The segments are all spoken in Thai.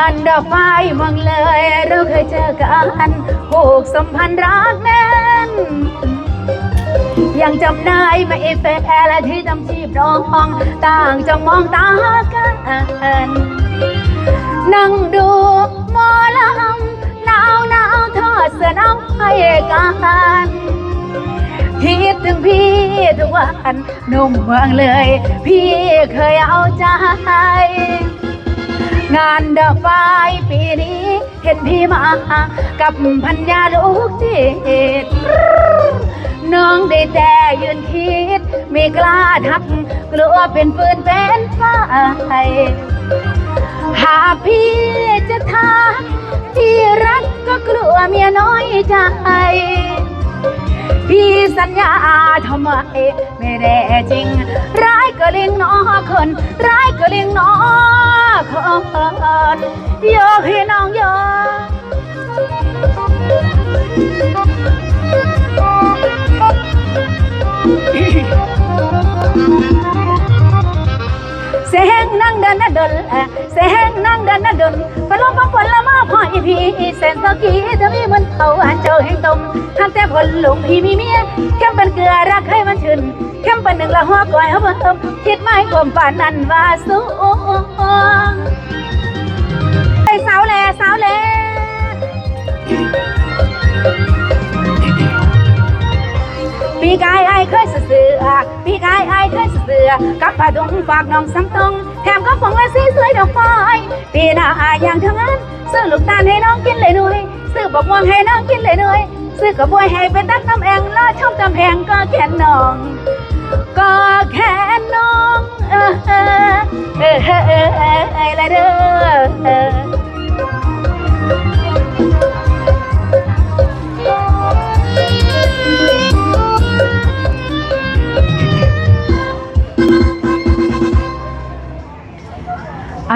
านดอกไม้เมืองเลย เราเคยเจอกันผูกสัมพันธ์รักแน่น ยังจำได้ไหมแฟนที่จำชีพน้องต่างจะมองตากันนั่งดูหมอลำหนาวหนาวทอดเสื้อนาวให้กันคิดถึงพี่ทุกวันนุ่มเมืองเลย พี่เคยเอาใจ งานดอกไฟปีนี้ เห็นพี่มากับพัญญาลูกจิตน้องได้แต่ยืนคิด ไม่กล้าทัก กลัวเป็นปืนเป็นไฟหากพี่จะทักที่รักก็กลัวเมียน้อยใจ พี่สัญญาทำไมไม่แน่จริง ร้ายก็เลิงน้อคนร้ายก็เลิงน้อคนโยกให้น้องโยก ดินนะดนเสียงนั่งเดินนะดนพลมาผลละมาพ่ออีพีเส้นตะกี้จะมีมันเขาอันเจ้าแห่งตมทำแต่ผลลงพี่มีเมียเข้มเป็นเกลือรักให้มันชื่นเข้มเป็นหนึ่งละหัวก้อยเอาเบิ่มคิดไม่กลมป่านนั้นว่าสูงไอ้สาวแลสาวแลปีกายไอ้เคยสือปีกาย อ้ายเคยเสือกับผ้าดงฝากน้องซ้ำตรงแถมก็ฟองและสีสวยดอกไม้ปีหน้าอย่างทั้งนั้นซื้อลูกตาลให้น้องกินเลยหนุ่ยซื้อบอกม่วงให้น้องกินเลยหนุ่ยซื้อกระบวยให้ไปตักน้ำแองแล้วชอบจำแพงก็แค่น้อง ก็แค่น้อง เออเออเออเออเออเออเออเด้อเออ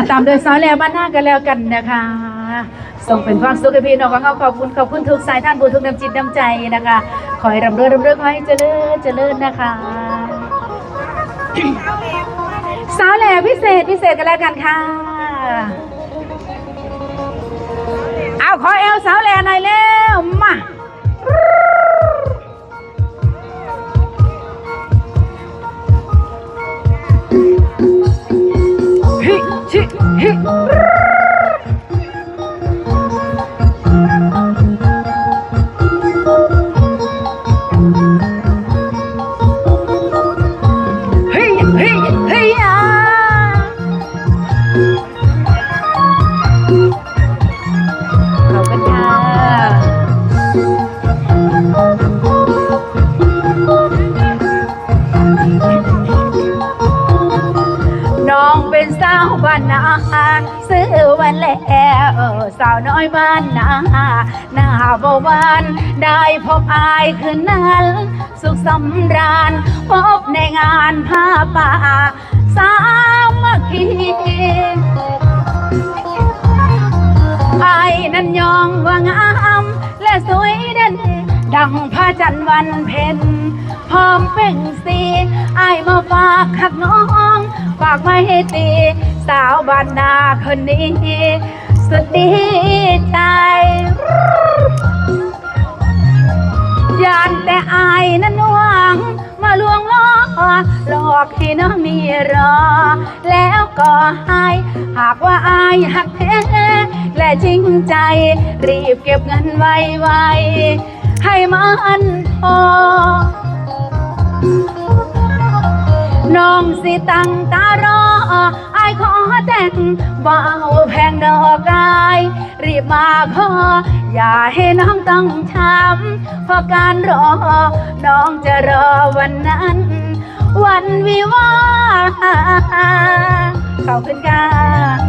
อาตามโดยสาวแล้วบ้านหน้ากันแล้วกันนะคะ ส่งเป็นความสุขให้พี่น้องของเราขอบคุณขอบคุณทุกสายท่านบุญทุกน้ำจิตน้ำใจนะคะ ขอให้ร่ำรวยร่ำรวยขอให้เจริญเจริญนะคะ สาวแหล่พิเศษพิเศษกันแล้วกันค่ะ เอาขอเอลสาวแหล่หน่อยเร็วมา ซื้อวันแล้วสาวน้อยบ้านนาหน้าบวานได้พบอายคืนนั้น สุขสำราญพบในงานผ้าป่า สามัคคีอายนั้นยองว่างามและสวยเด่นดังพระจันทร์วันเพ็ญพร้อมเป่งสีไอายมาฝากขักน้อง ฝากไว้ให้ตี สาวบ้านนาคนนี้ สุดดีใจ ยานแต่อายนั้นหวัง มาลวงล่อหลอกให้น้องนี่รอ แล้วก็ให้ หากว่าอายหักแท้และจริงใจ รีบเก็บเงินไว้ไว้ให้มันพอ น้องสิตั้งตารอไอ้ขอแต่งบ่าวแพงดอกกาย รีบมาขอ อย่าให้น้องต้องช้ำเพราะการรอ น้องจะรอวันนั้น วันวิวาขอบคุณค่ะ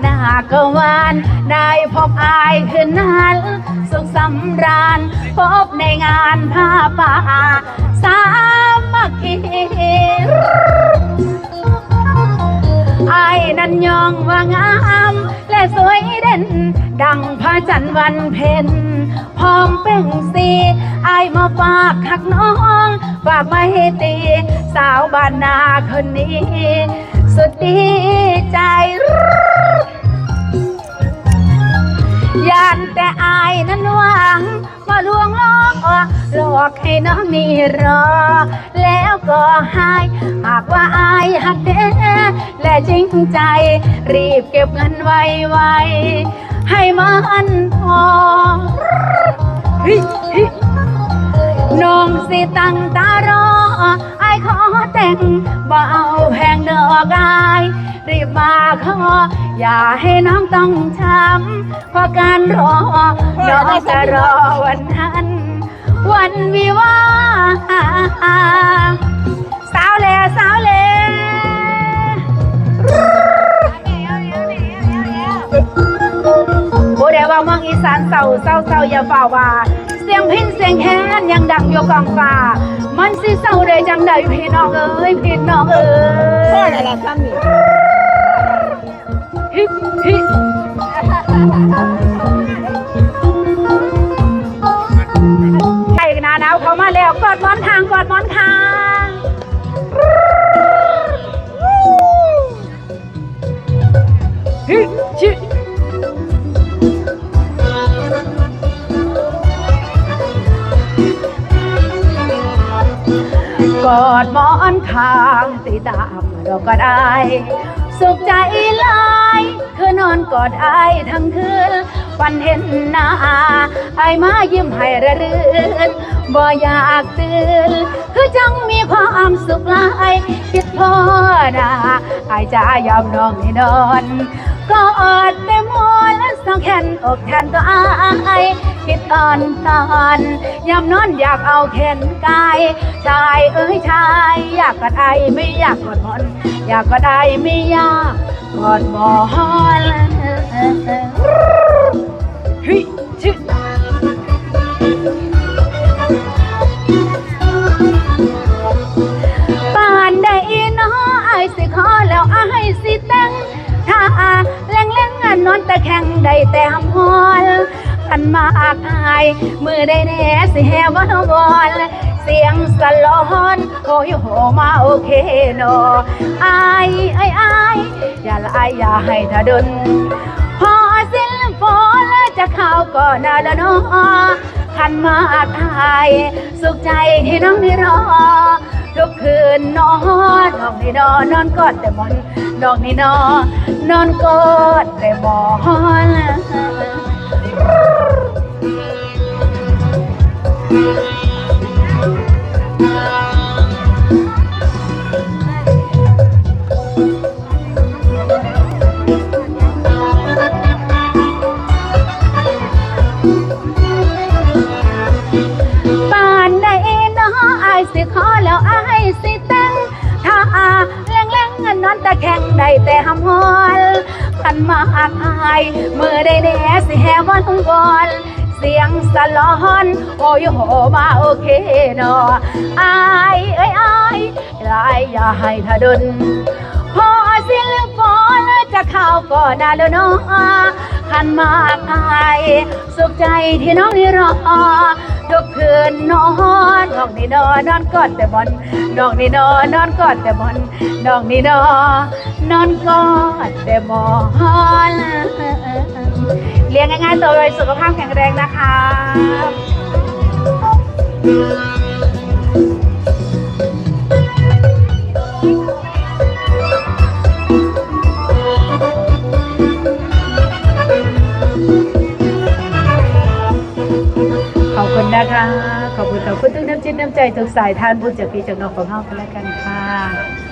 หน้ากวานได้พบอายคืนนั้น สุขสำราญพบในงานผ้าป่า สามัคคีไอ้นั้นยองว่างาม และสวยเด่น ดังพระจันทร์วันเพ็ญพร้อมเป่งสีไอายมาฝากหักน้องฝากมาให้ตี สาวบ้านนาคนนี้ สุดดีใจ ยานแต่อายนั้นหวังมาลวงล้อกหลอกให้น้องนี่รอ แล้วก็หาย หากว่าอายหักแท้และจริงใจ รีบเก็บเงินไว้ไว้ให้มันพอน้องสิตั้งตารอไอายขอแต่งบ่เอาแพงเดอกอายรีบมาขอ อย่าให้น้องต้องช้ำเพราะการรอน้องจะรอวันนั้น วันวิวาสาวแลสาวแลโบเดว่าเมืองอีสานเศร้าเศร้าเศร้าอย่าฝ่าว่า เสียงพินเสียงแคนยังดังอยู่กองฟ้า มันสิเศร้าได้จังใดพี่น้องเอ้ยพี่น้องเอ้พ่อยอะไรซ้ำนี่ ฮิฮิไอ้หนาหนาวเขามาแล้วกอดมอนทางกอดมอนทางฮิชิกอดหมอนข้างตีตามเราก็ได้ สุขใจหลายคือนอนกอดไอายทั้งคืนฝันเห็นหน้าไอายมายิ้มให้ระรื่นบ่อยากตื่นคือจังมีความสุขหลายคิดพอดาไอายจะยอมน้องให้นอนกอดแต่มอนแล ต้องแขนอกแขนตัวอายคิดตอนตอนยามนอนอยากเอาแขนกาย ชายเอ้ยชาย อยากกอดไอไม่อยากกอดมอนอยากกอดไอไม่อยากกอดมอน แคงได้แต่หำฮอนพันมากอาย มือได้แน่สิแหววันวอนเสียงสลอนโอยโหมาโอเคโนอายไอายออย่าละอายอย่าให้ทะดนพอสิ้นฝนแล้วจะเข้าก่อนนาละน้อขันมากอาย สุขใจที่น้องได้รอทุกคืนนอนน้องนี่นอนนอนกอดแต่มอนน้องนี่นอน นอนกอดแต่หมอน พันมาอายมือได้แน่สิแหวันวอนเสียงสะลอน โอ้ยโหมาโอเคเนออายเอ้ยอายลายอย่าให้ทะดุนพอสิ้นฝนจะเข้าก่อนนาแล้วเนาะขันมากอาย สุขใจที่น้องนี่รอ ทุกคืนนอนน้องนี่นอนนอนกอดแต่บอลน้องนี่นอนนอนกอดแต่บอลน้องนี่นอนนอนกอดแต่บอลเลี้ยงง่ายๆตัวเลยสุขภาพแข็งแรงนะคะ นะคะขอบคุณขอบคุณทุกน้ำจิตน้ำใจทุกสายทานบุญจากพี่จากน้องของเฮากันแล้วกันค่ะ